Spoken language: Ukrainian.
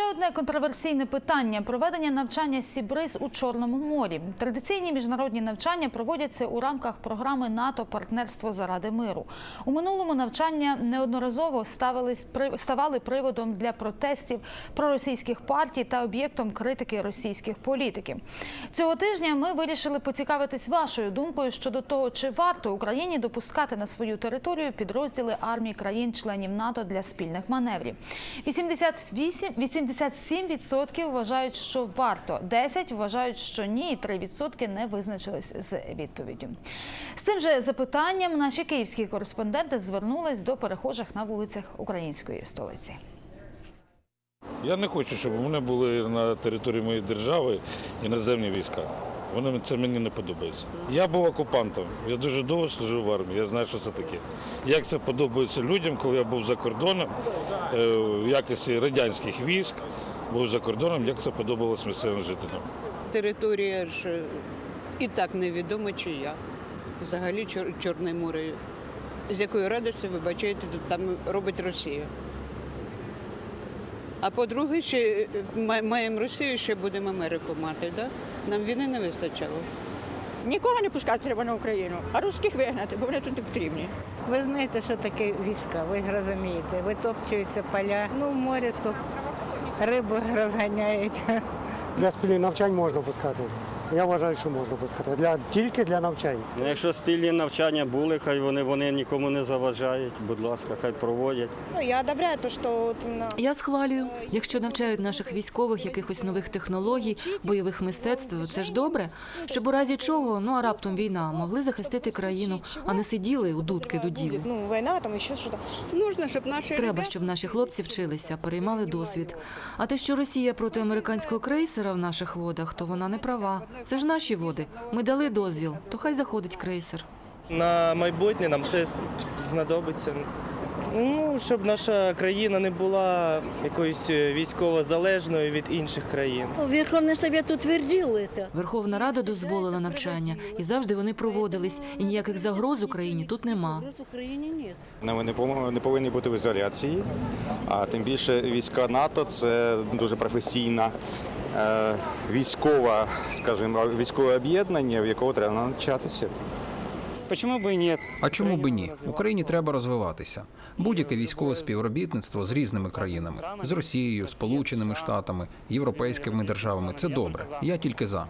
ще одне контроверсійне питання проведення навчання Сібриз у Чорному морі. Традиційні міжнародні навчання проводяться у рамках програми НАТО Партнерство заради миру. У минулому навчання неодноразово ставали приводом для протестів проросійських партій та об'єктом критики російських політиків. Цього тижня ми вирішили поцікавитись вашою думкою щодо того, чи варто Україні допускати на свою територію підрозділи армій країн-членів НАТО для спільних маневрів. 88, 87% вважають, що варто, 10% вважають, що ні, і 3% не визначились з відповіддю. З цим же запитанням наші київські кореспонденти звернулись до перехожих на вулицях української столиці. Я не хочу, щоб у мене були на території моєї держави іноземні війська. Вони це мені не подобається. Я був окупантом. Я дуже довго служив в армії. Я знаю, що це таке. Як це подобається людям, коли я був за кордоном е, в якості радянських військ, був за кордоном, як це подобалось місцевим жителям. Територія ж е, і так невідомо чия. Взагалі Чор- Чорне море. З якої радості, тут там робить Росія. А по-друге, ще е, маємо Росію, ще будемо Америку мати. Да? Нам війни не вистачало. Нікого не пускати треба на Україну, а русських вигнати, бо вони тут не потрібні. Ви знаєте, що таке війська, ви розумієте. Витопчуються поля, ну в морі то рибу розганяють. Для спільних навчань можна пускати. Я вважаю, що можна пускати. Для, тільки для навчань. Ну, Якщо спільні навчання були, хай вони, вони нікому не заважають. Будь ласка, хай проводять. Ну, я одобряю то, что вот на... Я схвалюю, якщо навчають наших військових якихось нових технологій, бойових мистецтв, це ж добре, щоб у разі чого, ну а раптом війна, могли захистити країну, а не сиділи у дудки дуділи. Ну, война, там еще что-то. Нужно, щоб наші Треба, щоб наші хлопці вчилися, переймали досвід. А те, що Росія проти американського крейсера в наших водах, то вона не права. Це ж наші води. Ми дали дозвіл, то хай заходить крейсер. На майбутнє нам це знадобиться. Ну, щоб наша країна не була якоюсь е, військово залежною від інших країн. Верховный Совет утвердил это. Верховна Рада дозволила навчання, і завжди вони проводились. І ніяких загроз Україні тут нема. Пов- не повинні бути в ізоляції, а тим більше війська НАТО це дуже професійна е, військова, скажімо, військове об'єднання, в якого треба навчатися. Чому би і ні? А чому би ні? Україні треба розвиватися. Будь-яке військове співробітництво з різними країнами з Росією, Сполученими Штатами, європейськими державами це добре. Я тільки за.